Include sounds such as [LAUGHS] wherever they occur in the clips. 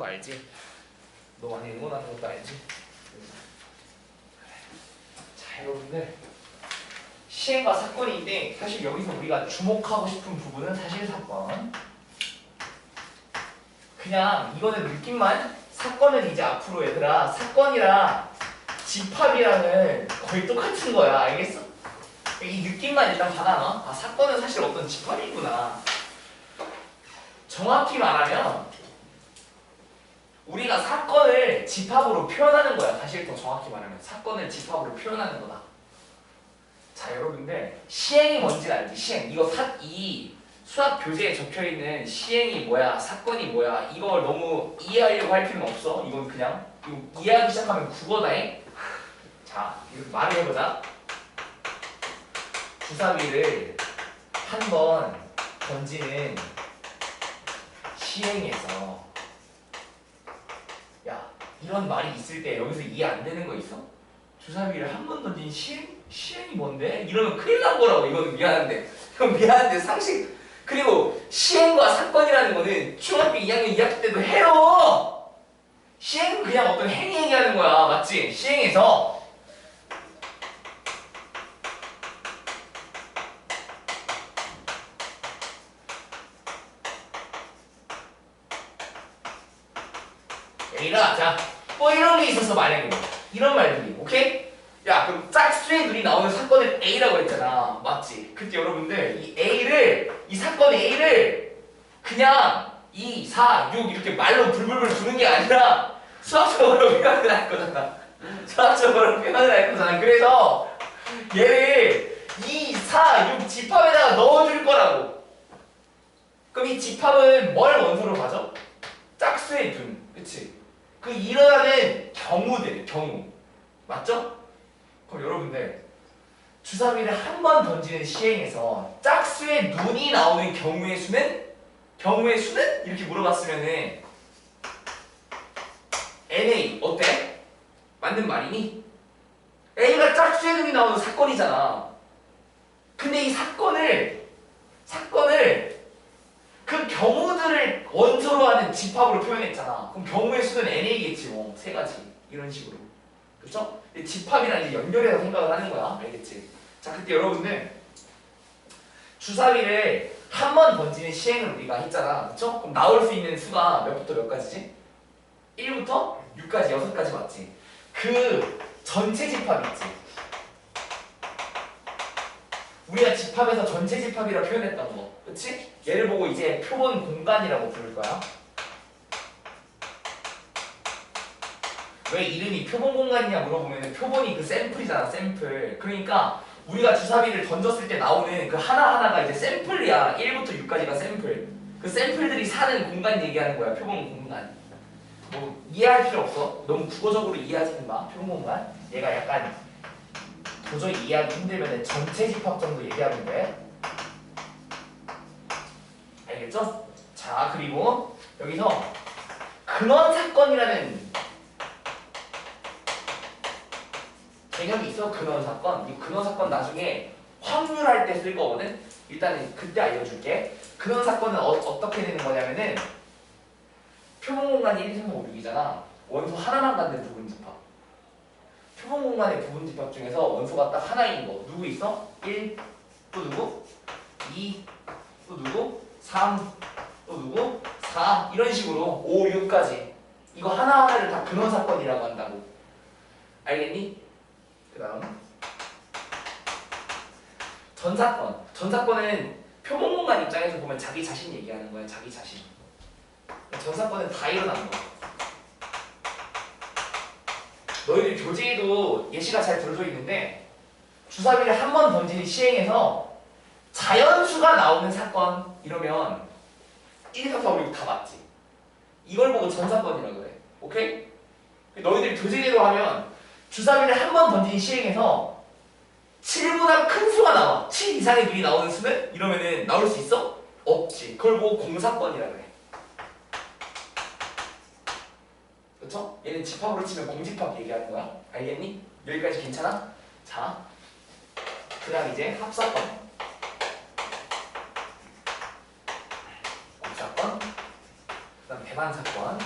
거 알지? 너 많이 응원하는 것도 알지? 자 여러분들 시행과 사건인데 사실 여기서 우리가 주목하고 싶은 부분은 사실 사건. 그냥 이거는 느낌만? 사건은 이제 앞으로 얘들아. 사건이랑 집합이랑은 거의 똑같은 거야. 알겠어? 이 느낌만 일단 받아놔. 아 사건은 사실 어떤 집합이구나. 정확히 말하면 우리가 사건을 집합으로 표현하는 거야. 사실 더 정확히 말하면 사건을 집합으로 표현하는 거다. 자 여러분들 시행이 뭔지 알지? 시행. 이거 사, 이 수학 교재에 적혀있는 시행이 뭐야 사건이 뭐야 이걸 너무 이해하려고 할 필요는 없어. 이건 그냥 이거 이해하기 시작하면 국어다잉? 자 이렇게 말을 해보자. 주사위를 한 번 던지는 시행에서 야 이런 말이 있을 때 여기서 이해 안 되는 거 있어? 주사위를 한 번 던진 시행? 시행이 뭔데? 이러면 큰일 난 거라고 이거는 미안한데 형 미안한데 상식 그리고 시행과 사건이라는 거는 중학교 2학년 2학기 때도 해요 시행은 그냥 어떤 행위 얘기하는 거야 맞지? 시행에서 A라 게 있어서 만약에 뭐, 이런 말들이 오케이? 야 그럼 짝수의 눈이 나오는 사건을 A라고 했잖아 맞지? 그때 여러분들 이 A를 이 사건 A를 그냥 2, 4, 6 이렇게 말로 불불불 부는 게 아니라 수학적으로 표현을 할 거잖아 수학적으로 표현을 할 거잖아 그래서 얘를 2, 4, 6 집합에다가 넣어줄 거라고 그럼 이 집합은 뭘 원소로 가져? 짝수의 둔 그치? 그 일어나는 경우들 경우 맞죠? 그럼 여러분들 주사위를 한 번 던지는 시행에서 짝수의 눈이 나오는 경우의 수는 경우의 수는 이렇게 물어봤으면은 NA 어때? 맞는 말이니? A가 짝수의 눈이 나오는 사건이잖아. 근데 이 사건을 사건을 그 경우들을 원소로 하는 집합으로 표현했잖아. 그럼 경우의 수는 NA겠지 뭐 세 가지 이런 식으로. 그렇죠? 집합이랑 이제 연결해서 생각을 하는 거야. 알겠지? 자, 그때 여러분들 주사위를 한 번 던지는 시행을 우리가 했잖아. 그렇죠? 그럼 나올 수 있는 수가 몇부터 몇 가지지? 1부터 6까지, 6까지 맞지? 그 전체 집합 있지? 우리가 집합에서 전체 집합이라 표현했던 거. 그치? 얘를 보고 이제 표본 공간이라고 부를 거야. 왜 이름이 표본 공간이냐 물어보면 표본이 그 샘플이잖아 샘플. 그러니까 우리가 주사위를 던졌을 때 나오는 그 하나하나가 이제 샘플이야. 1부터 6까지가 샘플. 그 샘플들이 사는 공간 얘기하는 거야 표본 공간. 뭐 이해할 필요 없어. 너무 국어적으로 이해하지는 마 표본 공간. 얘가 약간 도저히 이해하기 힘들면 전체 집합 정도 얘기하는 돼. 알 겠죠? 자 그리고 여기서 근원 사건이라는 개념이 있어 근원 사건. 이 근원 사건 나중에 확률할 때 쓸 거거든. 일단은 그때 알려줄게. 근원 사건은 어, 떻게 되는 거냐면은 표본 공간이 1, 3, 5, 6이잖아. 원소 하나만 갖는 부분 집합. 표본 공간의 부분 집합 중에서 원소가 딱 하나인 거. 누구 있어? 1, 또 누구? 2, 또 누구? 3, 또 누구? 4 이런 식으로 5, 6까지 이거 하나하나를 다 근원 사건이라고 한다고. 알겠니? 그 다음 전사건 전사건은 표본 공간 입장에서 보면 자기 자신 얘기하는 거야 자기 자신 전사건은 다 일어나는 거야 너희들 교재에도 예시가 잘 들어져 있는데 주사위를 한 번 던지는 시행에서 자연수가 나오는 사건 이러면 1, 2, 3, 4, 5, 6 다 맞지 이걸 보고 전사건이라고 그래 오케이? 너희들 교재대로 하면 주사위를 한 번 던진 시행에서 7보다 큰 수가 나와. 7 이상의 눈이 나오는 수는 이러면은 나올 수 있어? 없지. 그걸 보고 공사건이라 그래. 그렇죠? 얘는 집합으로 치면 공집합 얘기하는 거야. 알겠니? 여기까지 괜찮아? 자, 그 다음 이제 합사건. 배반 사건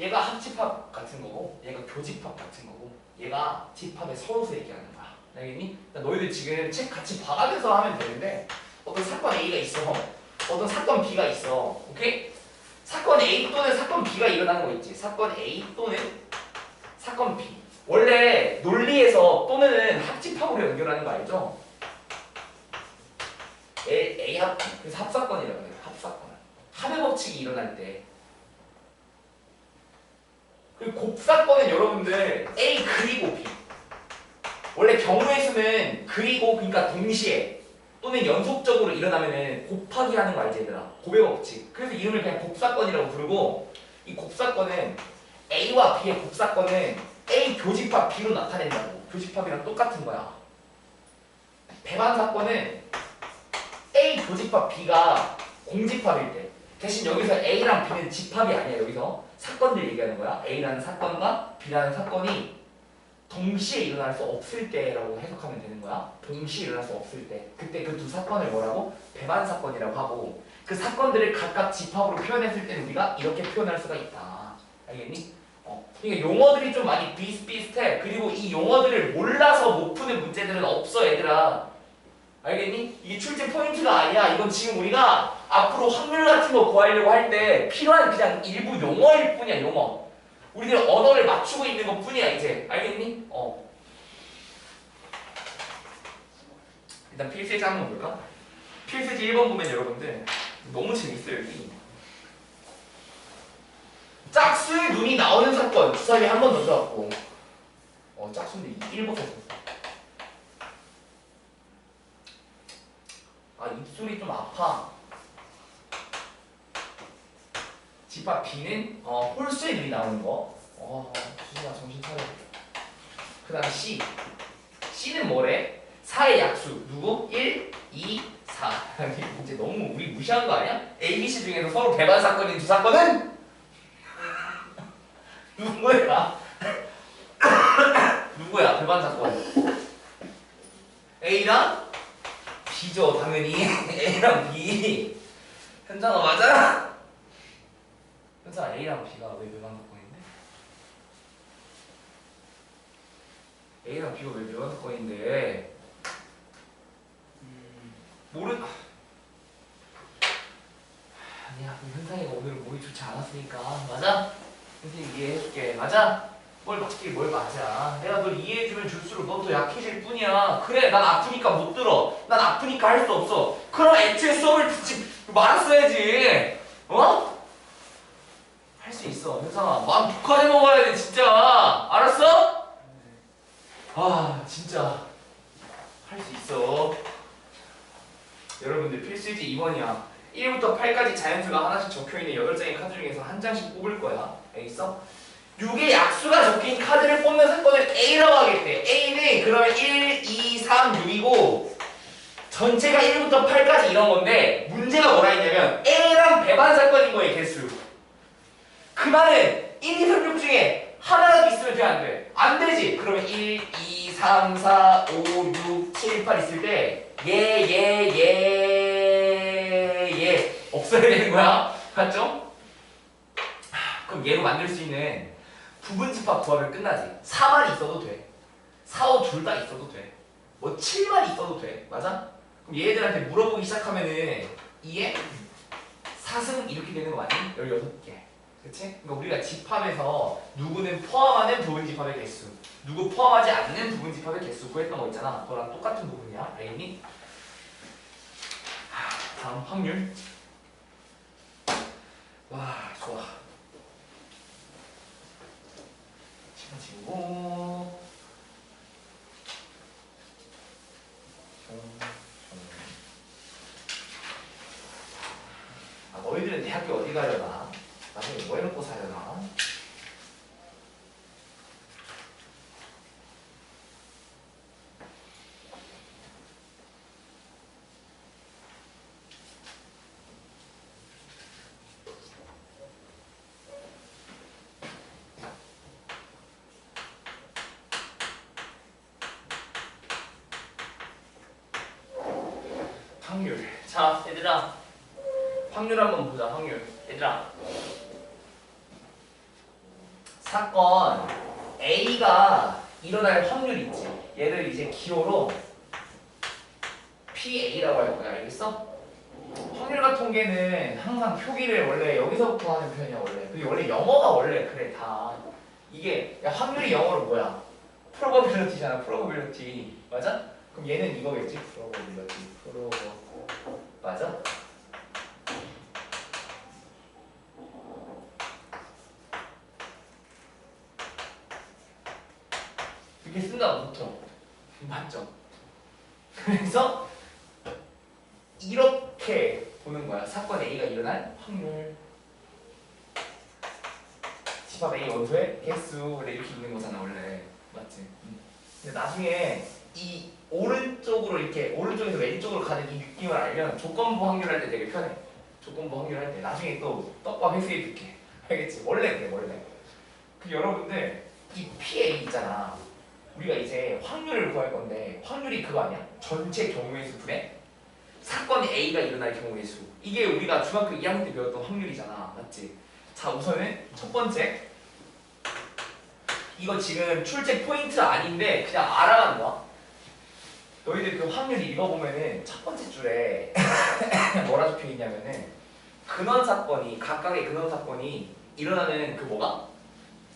얘가 합집합 같은 거고 얘가 교집합 같은 거고 얘가 집합에 서로서 얘기하는 거야 알겠니? 너희들 지금 책 같이 봐가면서 하면 되는데 어떤 사건 A가 있어 어떤 사건 B가 있어 오케이? 사건 A 또는 사건 B가 일어나는 거 있지 사건 A 또는 사건 B 원래 논리에서 또는 합집합으로 연결하는 거 알죠? A, A 합 그래서 합사건이라고 해요 합사건. 합의 법칙이 일어날 때. 그리고 곱사건은 여러분들 A 그리고 B. 원래 경우의 수는 그리고 그러니까 동시에 또는 연속적으로 일어나면은 곱하기 하는 거 알지 얘들아? 곱의 법칙. 그래서 이름을 그냥 곱사건이라고 부르고 이 곱사건은 A와 B의 곱사건은 A 교집합 B로 나타낸다고. 교집합이랑 똑같은 거야. 배반 사건은 A 교집합 B가 공집합일 때. 대신 여기서 A랑 B는 집합이 아니야 여기서. 사건들 얘기하는 거야. A라는 사건과 B라는 사건이 동시에 일어날 수 없을 때라고 해석하면 되는 거야. 동시에 일어날 수 없을 때. 그때 그 두 사건을 뭐라고? 배반 사건이라고 하고 그 사건들을 각각 집합으로 표현했을 때는 우리가 이렇게 표현할 수가 있다. 알겠니? 어. 그러니까 용어들이 좀 많이 비슷비슷해. 그리고 이 용어들을 몰라서 못 푸는 문제들은 없어 얘들아 알겠니? 이게 출제 포인트가 아니야. 이건 지금 우리가 앞으로 확률 같은 거 구하려고 할 때 필요한 그냥 일부 용어일 뿐이야, 용어. 우리들 언어를 맞추고 있는 것 뿐이야, 이제. 알겠니? 어. 일단 필세지 한번 볼까? 필세지 1번 보면 여러분들 너무 재밌어요, 여기. 짝수의 눈이 나오는 사건 주사위 한번 넣어갖고 어, 짝수인데 1번 썼어. 아 입술이 좀 아파. 집합 B는 어, 홀수의 눈이 나오는 거. 어, 수진아 정신 차려. 그 다음 C. C는 뭐래? 4의 약수. 누구? 1, 2, 4. 이제 너무 우리 무시한 거 아니야? A, B, C 중에서 서로 배반 사건인 두 사건은 [LAUGHS] 누구야? [LAUGHS] 누구야? 배반 사건. A랑 B죠 당연히 A랑 B 현장아 맞아? 현장아 A랑 B가 왜 배반 사건인데? A랑 B가 왜 배반 사건인데? 음, 모르 아니야 그럼 현상이가 오늘은 몸이 좋지 않았으니까 맞아? 선생님 이해해줄게 맞아? 뭘 맞긴 뭘 맞아 내가 널 이해해주면 줄수록 너더 약해질 뿐이야 그래 난 아프니까 못 들어 난 아프니까 할 수 없어 그럼 애초에 수업을 듣지 말았어야지 어? 할 수 있어 현상아 마음 독하게 먹어야 돼 진짜 알았어? 아 진짜 할 수 있어 여러분들 필수지 2번이야 1부터 8까지 자연수가 하나씩 적혀있는 8장의 카드 중에서 한 장씩 뽑을 거야 알겠어? 6의 약수가 적힌 카드를 뽑는 사건을 A라고 하겠대. A는 그러면 1, 2, 3, 6이고 전체가 1부터 8까지 이런 건데 문제가 뭐라 했냐면 A랑 배반 사건인 거예요, 개수. 그 말은 1, 2, 3, 6 중에 하나라도 있으면 돼, 안 돼? 안 되지. 그러면 1, 2, 3, 4, 5, 6, 7, 8 있을 때 얘, 얘, 얘, 얘 없어야 되는 거야. 맞죠? 그럼 얘로 만들 수 있는 부분 집합 구하면 끝나지. 4만 있어도 돼. 4, 5 둘 다 있어도 돼. 뭐 7만 있어도 돼. 맞아? 얘들한테 물어보기 시작하면은 이에 4승 이렇게 되는 거 맞니? 16개. 그치? 그러니까 우리가 집합에서 누구는 포함하는 부분 집합의 개수, 누구 포함하지 않는 부분 집합의 개수 구했던 거 있잖아. 그거랑 똑같은 부분이야. 알겠니? 하, 다음 확률. 와, 좋아. 시간 지우고. 좀, 좀. 아, 너희들은 대학교 어디 가려나? 나중에 뭐 해놓고 사려나? 확률. 자, 얘들아. 확률 한번 보자, 확률. 얘들아. 사건 A가 일어날 확률이 있지. 얘를 이제 기호로 PA라고 할 거야. 알겠어? 확률과 통계는 항상 표기를 원래 여기서부터 하는 편이야 원래. 근데 원래 영어가 원래 그래 다. 이게 야, 확률이 영어로 뭐야? probability잖아. probability 맞아? 그럼 얘는 이거겠지? probability. 프로 맞아? 이렇게 쓴다 보통. [LAUGHS] 맞죠? 그래서 이렇게 보는 거야. 사건 A가 일어날 확률. 집합 A 원소의 개수 원래 이렇게 있는 거잖아 원래. 맞지? 음. 근데 나중에 이 오른쪽으로 이렇게 오른쪽에서 왼쪽으로 가는 이 느낌을 알면 조건부 확률 할 때 되게 편해. 조건부 확률 할 때. 나중에 또 떡밥 회수해 줄게. 알겠지? 원래 그래 원래. 그 여러분들 이 PA 있잖아 우리가 이제 확률을 구할 건데 확률이 그거 아니야? 전체 경우의 수 분의 사건 A가 일어날 경우의 수 이게 우리가 중학교 2학년 때 배웠던 확률이잖아 맞지? 자 우선은 첫 번째 이거 지금 출제 포인트 아닌데 그냥 알아가는 거야 너희들 그 확률 읽어보면은 첫 번째 줄에 [LAUGHS] 뭐라 적혀 있냐면은 근원 사건이 각각의 근원 사건이 일어나는 그 뭐가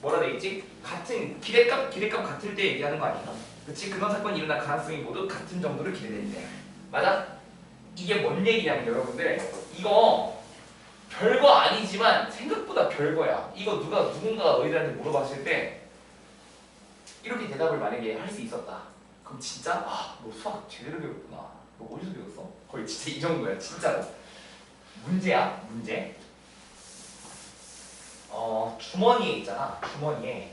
뭐라 돼 있지? 같은 기대값 기대값 같을 때 얘기하는 거 아니야? 그치? 근원 사건이 일어날 가능성이 모두 같은 정도로 기대된대. 맞아? 이게 뭔 얘기냐면 여러분들 이거 별거 아니지만 생각보다 별거야. 이거 누가 누군가가 너희들한테 물어봤을 때 이렇게 대답을 만약에 할 수 있었다. 그럼 진짜 아, 너 수학 제대로 배웠구나. 너 어디서 배웠어? 거의 진짜 이 정도야, 진짜로. 문제야, 문제. 어, 주머니에 있잖아. 주머니에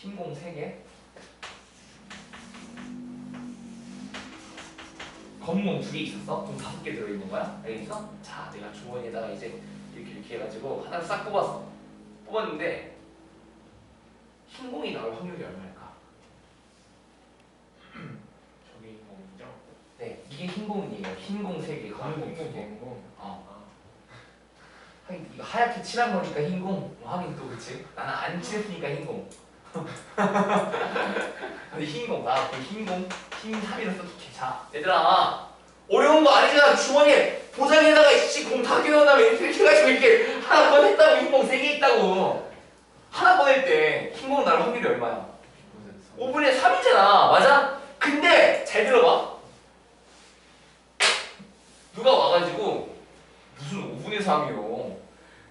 흰 공 3개 검공 2개 있었어? 그럼 5개 들어있는 거야? 알겠어? 자, 내가 주머니에다가 이제 이렇게 이렇게 해가지고 하나를 싹 뽑았어. 뽑았는데 흰 공이 나올 확률이 얼마일까? [CLEARS THROAT] 저기 흰공이죠? 네, 이게 흰 공이에요. 흰 공 3개, 검공 2개. 흰공 어. 하긴 이거 하얗게 칠한 거니까 흰공. 뭐 하긴 또 그렇지. 나는 안 칠했으니까 흰 공. 근데 흰공 나그 흰공 흰 3이라 써줄게. 자, 얘들아 어려운 거 아니잖아. 주머니에 다개 넣은 다음에 이렇게 해가지고 이렇게 하나 꺼냈다고 흰공 3개 있다고. 하나 꺼낼 때 흰공 나올 확률이 얼마야? 5분의 3이잖아. 맞아? 근데 잘 들어봐. 누가 와가지고 무슨 5분의 3이요.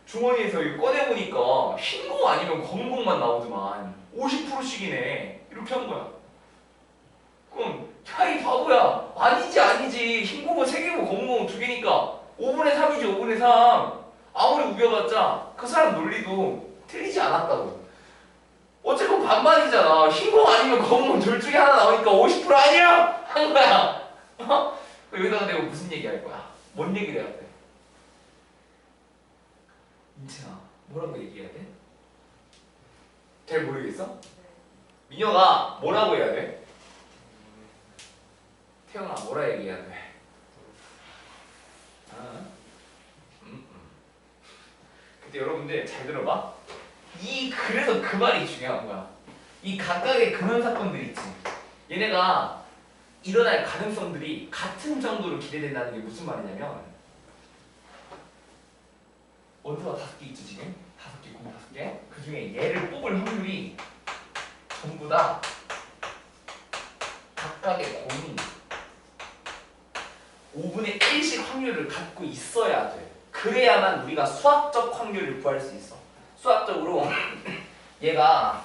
주머니에서 이거 꺼내보니까 흰 공 아니면 검은 공만 나오더만 50%씩이네. 이렇게 한 거야. 그럼 야 이 바보야. 아니지 아니지. 흰 공은 3개고 검은 공은 2개니까 5분의 3이지 5분의 3. 아무리 우겨봤자 그 사람 논리도 틀리지 않았다고. 어쨌건 반반이잖아. 흰 공 아니면 검은 공 둘 중에 하나 나오니까 50% 아니야? 한 거야. 어? 여기다가 내가 무슨 얘기 할 거야? 뭔 얘기를 해야 돼? 인채아, 뭐라고 얘기해야 돼? 잘 모르겠어? 민혁아, 뭐라고 해야 돼? 태영아, 뭐라 얘기해야 돼? 아. 근데 여러분들 잘 들어봐. 이 그래서 그 말이 중요한 거야. 이 각각의 근원 사건들 있지. 얘네가 일어날 가능성들이 같은 정도로 기대된다는 게 무슨 말이냐면 원소가 다섯 개 있죠 지금 다섯 개, 공 다섯 개. 그 중에 얘를 뽑을 확률이 전부 다 각각의 공이 5분의 1씩 확률을 갖고 있어야 돼. 그래야만 우리가 수학적 확률을 구할 수 있어. 수학적으로 [CLEARS THROAT] 얘가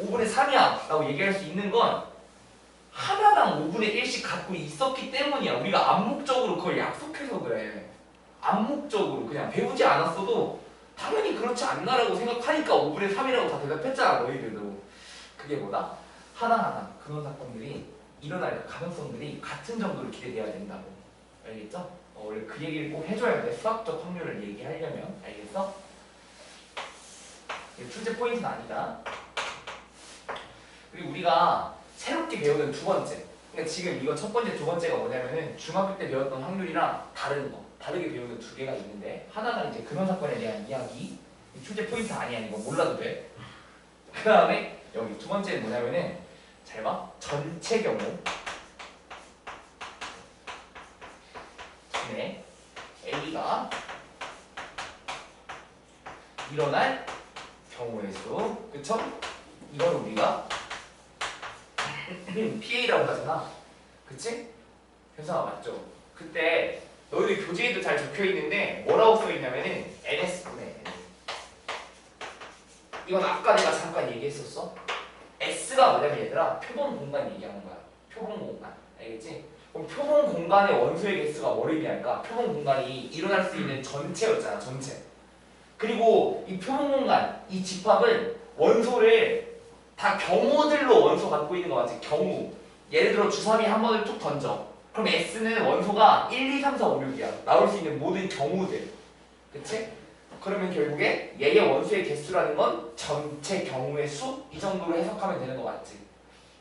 5분의 3이야 라고 얘기할 수 있는 건 하나당 5분의 1씩 갖고 있었기 때문이야. 우리가 암묵적으로 그걸 약속해서 그래. 암묵적으로 그냥 배우지 않았어도 당연히 그렇지 않나라고 생각하니까 5분의 3이라고 다 대답했잖아 너희들도. 그게 뭐다? 하나하나 그런 사건들이 일어날 가능성들이 같은 정도로 기대돼야 된다고. 알겠죠? 어, 원래 그 얘기를 꼭 해줘야 돼. 수학적 확률을 얘기하려면. 알겠어? 출제 포인트는 아니다. 그리고 우리가 새롭게 배우는 두 번째 그러니까 지금 이거 첫 번째, 두 번째가 뭐냐면은 중학교 때 배웠던 확률이랑 다른 거, 다르게 배우는 두 개가 있는데 하나가 이제 근원 사건에 대한 이야기, 이 출제 포인트 아니야 이거 몰라도 돼. 그 다음에 여기 두 번째는 뭐냐면은 잘 봐, 전체 경우. 네, A가 일어날 경우의 수, 그쵸? 이걸 우리가 PA라고 하잖아. 그치? 현상아 맞죠? 그때 너희들 교재에도 잘 적혀 있는데 뭐라고 써 있냐면은 NS분의. 이건 아까 내가 잠깐 얘기했었어. S가 뭐냐면 얘들아 표본 공간 얘기하는 거야. 표본 공간. 알겠지? 그럼 표본 공간의 원소의 개수가 뭐를 의미할까? 표본 공간이 일어날 수 있는 전체였잖아, 전체. 그리고 이 표본 공간, 이 집합은 원소를 다 경우들로 원소 갖고 있는 거 맞지? 경우. 예를 들어 주사위 한 번을 툭 던져. 그럼 S는 원소가 1, 2, 3, 4, 5, 6이야. 나올 수 있는 모든 경우들. 그치? 그러면 결국에 얘의 원소의 개수라는 건 전체 경우의 수? 이 정도로 해석하면 되는 거 맞지?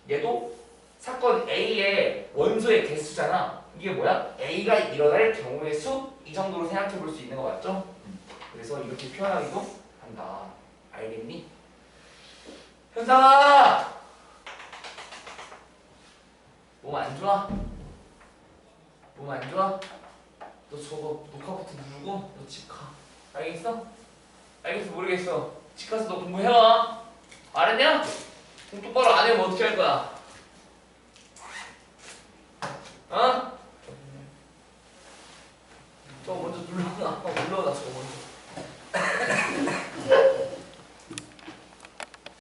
얘도 사건 A의 원소의 개수잖아. 이게 뭐야? A가 일어날 경우의 수? 이 정도로 생각해 볼 수 있는 거 맞죠? 그래서 이렇게 표현하기도 한다. 알겠니? 현상아! 몸 안 좋아? 몸 안 좋아? 너 저거 녹화 버튼 누르고 너 집 가. 알겠어? 알겠어 모르겠어. 집 가서 너 공부해와. 알았냐? 그럼 똑바로 안 해면 어떻게 할 거야? 어?